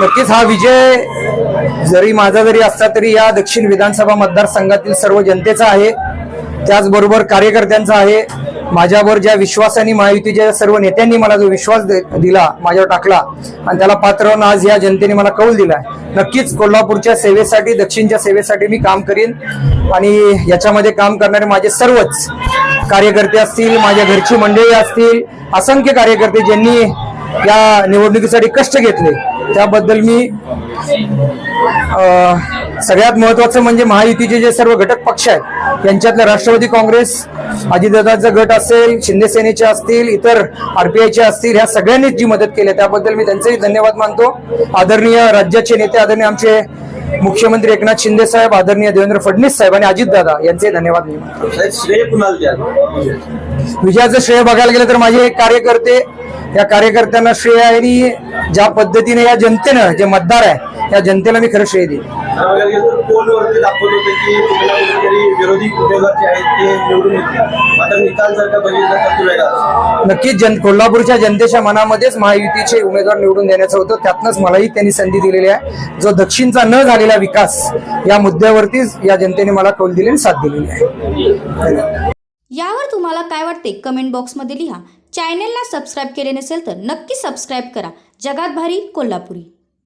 नक्कीच हा विजय जरी माझा जरी असला तरी या दक्षिण विधानसभा मतदारसंघातील सर्व जनतेचा आहे. त्याचबरोबर कार्यकर्त्यांचा आहे. माझ्यावर ज्या विश्वासाने महायुतीच्या सर्व नेत्यांनी मला जो विश्वास दे- दिला माझ्यावर टाकला आणि त्याला पात्र आज या जनतेने मला कौल दिला नक्कीच कोल्हापूरच्या सेवेसाठी दक्षिणच्या सेवेसाठी मी काम करीन आणि याच्यामध्ये काम करणारे माझे सर्वच कार्यकर्ते असतील माझ्या घरची मंडळी असतील असंख्य कार्यकर्ते ज्यांनी या निवडणुकीसाठी कष्ट घेतले त्याबद्दल मी सगळ्यात महत्वाचं म्हणजे महायुतीचे जे सर्व घटक पक्ष आहेत त्यांच्यातले राष्ट्रवादी काँग्रेस अजितदादाचा गट असेल शिंदे सेनेचे असतील इतर आरपीआयचे असतील ह्या सगळ्यांनीच जी मदत केली त्याबद्दल मी त्यांचेही धन्यवाद मानतो. आदरणीय राज्याचे नेते आदरणीय आमचे मुख्यमंत्री एकनाथ शिंदे साहेब आदरणीय देवेंद्र फडणवीस साहेब आणि अजितदादा यांचे धन्यवाद मी मानतो. साहेब श्रेय कुणाला द्याल? विजयाचं श्रेय बघायला गेलं तर माझे एक कार्यकर्ते या कार्यकर्त्यांना श्रेय आहे आणि ज्या पद्धतीने या जनतेनं जे मतदार आहे या जनतेला मी खरं श्रेय देईन. पोलवरती दाखवत होते की कुठल्या कुठेतरी विरोधी उमेदवार जे आहेत ते निवडून येतील. मात्र निकाल जर का बघितला तर तो वेगळा. नक्कीच जन कोल्हापूरच्या जनतेच्या मनामध्येच महायुतीचे उमेदवार निवडून देण्याचं होतं. त्यातनंच मलाही त्यांनी संधी दिलेली आहे. जो दक्षिणचा न झालेला विकास या मुद्द्यावरतीच या जनतेने मला कौल दिली आणि साथ दिलेली आहे. यावर तुम्हाला काय वाटते? कमेंट बॉक्समध्ये लिहा. चॅनेलला सबस्क्राईब केले नसेल तर नक्की सबस्क्राईब करा. जगात भारी कोल्हापुरी.